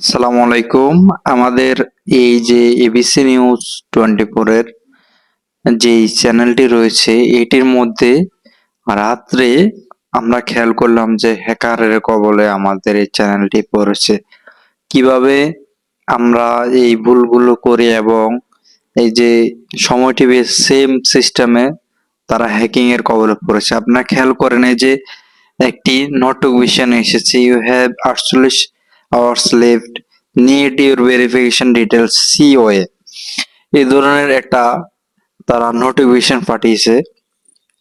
আসসালামু আলাইকুম আমাদের এই যে এবিসি নিউজ টোয়েন্টি এর যে চ্যানেলটি রয়েছে, এটির মধ্যে রাত্রে আমরা খেয়াল করলাম যে হ্যাকারের কবলে আমাদের এই চ্যানেলটি পড়েছে। কীভাবে আমরা এই ভুলগুলো করি এবং এই যে সময় টিভি সেম সিস্টেমে তারা হ্যাকিং এর কবলে পড়েছে। আপনারা খেয়াল করেন যে একটি নোটিফিকেশন এসেছে ইউ হ্যাভ আটচল্লিশ hours left need your verification details C O ধরনের একটা তারা নোটিফিকেশন পাঠিয়েছে।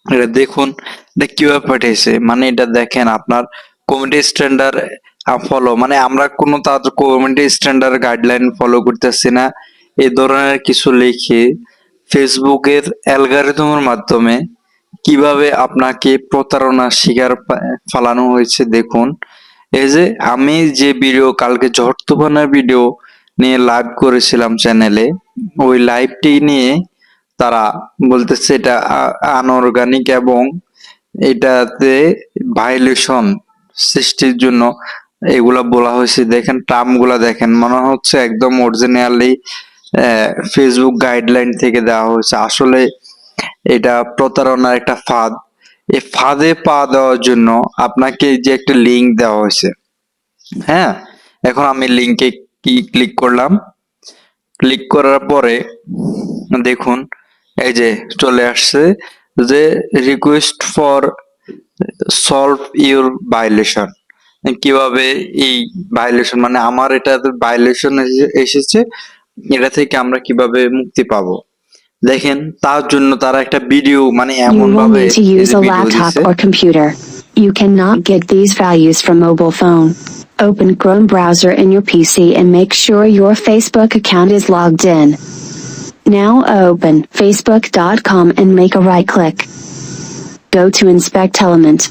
এটা দেখুন, এটা কীভাবে পাঠিয়েছে? মানে এটা দেখেন, আপনার কমিটি স্ট্যান্ডার্ড ফলো মানে আমরা কোনো তাদের কমিটি স্ট্যান্ডার্ড গাইডলাইন ফলো করতেছি না। এই ধরনের কিছু লিখে ফেসবুকের অ্যালগারিদমের মাধ্যমে কীভাবে আপনাকে প্রতারণার শিকার ফালানো হয়েছে দেখুন। এই যে আমি যে ভিডিও কালকে ঝড় তুফানের ভিডিও নিয়ে লাইভ করেছিলাম চ্যানেলে ওই লাইভটি নিয়ে তারা বলতেছে এটা আনঅর্গানিক এবং এটাতে ভাইলেশন সৃষ্টির জন্য এগুলা বলা হয়েছে। দেখেন টার্মগুলা দেখেন, মনে হচ্ছে একদম অরিজিনালি ফেসবুক গাইডলাইন থেকে দেওয়া হয়েছে। আসলে এটা প্রতারণার একটা ফাঁদ। এই ফাঁদে পা দেওয়ার জন্য আপনাকে যে একটা লিংক দেওয়া হয়েছে হ্যাঁ? এখন আমি লিংকে কি ক্লিক করলাম? ক্লিক করার পরে দেখুন, এই যে চলে আসছে যে request for solve your violation কীভাবে এই ভাইলেশন মানে আমার এটা ভাইলেশন এসেছে, এটা থেকে আমরা কীভাবে মুক্তি পাবো? দেখেন তার জন্য তারা একটা ভিডিও মানে You এমন will ভাবে need to use a video laptop দিছে or computer. You cannot get these values from mobile phone. Open Chrome browser in your PC and make sure your Facebook account is logged in. Now open facebook.com and make a right click. Go to inspect element.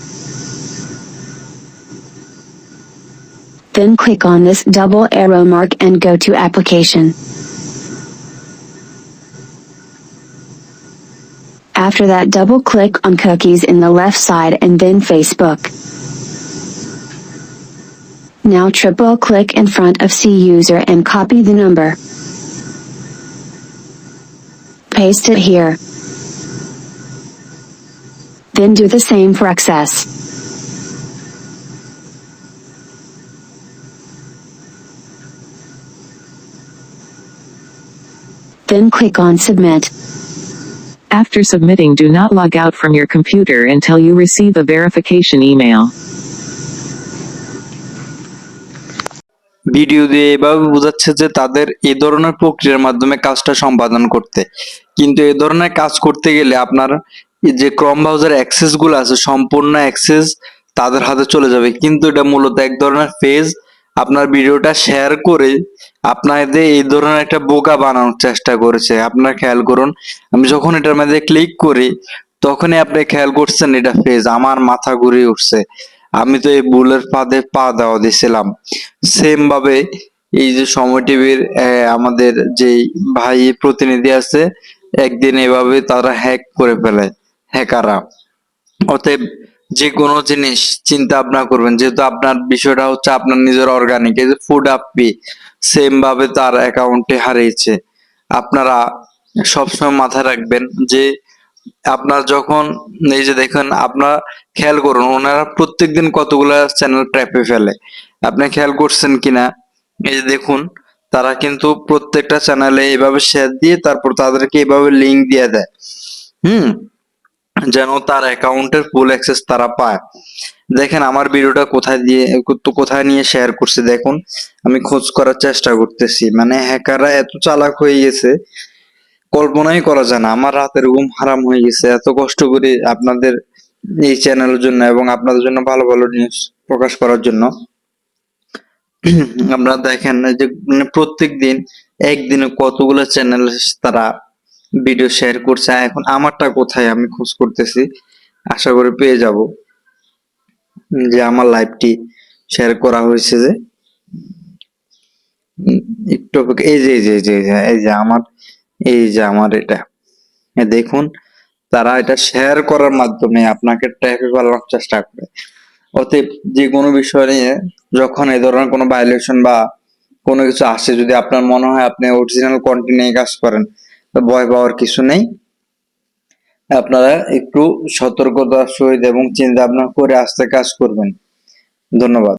Then click on this double arrow mark and go to application. After that double click on cookies in the left side and then Facebook. Now triple click in front of C user and copy the number. Paste it here. Then do the same for access. Then click on submit. After submitting, do not log out from your computer until you receive a verification email. Video দিয়ে এভাবে বোঝাচ্ছে যে তাদের এ ধরনের প্রক্রিয়ার মাধ্যমে কাজটা সম্পাদন করতে কিন্তু এ ধরনের কাজ করতে গেলে আপনার যে ক্রম ব্রাউজার অ্যাক্সেসগুলো আছে, সম্পূর্ণ অ্যাক্সেস তাদের হাতে চলে যাবে কিন্তু এটা মূলত এক ধরনের ফেজ আপনার ভিডিওটা শেয়ার করে আপনাদের এই ধরনের একটা বোকা বানানোর চেষ্টা করেছে। আপনারা খেয়াল করুন, আমি যখন এটার মধ্যে ক্লিক করি, তখনই আপনি খেয়াল করছেন এটা ফেজ আমার মাথা ঘুরে উঠছে। আমি তো এই ভুলের ফাঁদে পা দেওয়া দিয়েছিলাম। সেম ভাবে এই যে সময় টিভির আমাদের যে ভাই প্রতিনিধি আছে, একদিন এভাবে তারা হ্যাক করে ফেলে হ্যাকাররা অতএব যে কোনো জিনিস চিন্তা ভাবনা করবেন, যেহেতু আপনার বিষয়টা হচ্ছে আপনার নিজের অর্গানিক এই যে ফুড আপি সেম ভাবে তার অ্যাকাউন্টে হারিয়েছে। আপনারা সবসময় মাথায় রাখবেন যে আপনার যখন, এই যে দেখেন আপনার খেয়াল করুন, ওনারা প্রত্যেকদিন কতগুলো চ্যানেল ট্র্যাপে ফেলে। আপনি খেয়াল করছেন কিনা? এই যে দেখুন, তারা কিন্তু প্রত্যেকটা চ্যানেলে এভাবে শেয়ার দিয়ে তারপর তাদেরকে এভাবে লিংক দিয়ে দেয়। হুম? যেন তার অ্যাকাউন্টের ফুল অ্যাক্সেস তারা পায়। দেখেন আমার ভিডিওটা কোথায় দিয়ে কোথায় নিয়ে শেয়ার করছে দেখুন। আমি খোঁজ করার চেষ্টা করতেছি। মানে হ্যাকাররা এত চালাক হয়ে গেছে, কল্পনাই করা যায় না। আমার রাতের ঘুম হারাম হয়ে গেছে। এত কষ্ট করে আপনাদের এই চ্যানেলের জন্য এবং আপনাদের জন্য ভালো ভালো নিউজ প্রকাশ করার জন্য। আমরা দেখেন যে মানে প্রত্যেক দিন একদিনে কতগুলো চ্যানেল তারা ভিডিও শেয়ার করছে এখন আমারটা কোথায় আমি খোঁজ করতেছি, আশা করি পেয়ে যাব। যে আমার লাইভটি শেয়ার করা হয়েছে যে একটু এই যে এই যে এই যে আমার, এই যে আমার এটা। দেখুন, তারা এটা শেয়ার করার মাধ্যমে আপনাকে ট্র্যাপে ফেলানোর চেষ্টা করে। অতএব যে কোনো বিষয় নিয়ে যখন এই ধরনের কোনো ভাইলেশন বা কোনো কিছু আসে, যদি আপনার মনে হয় আপনি অরিজিনাল কন্টেন্ট নিয়ে কাজ করেন ভয় পাওয়ার কিছু নেই। আপনারা একটু সতর্কতার সহিত এবং চিন্তা ভাবনা করে আস্তে কাজ করবেন। ধন্যবাদ।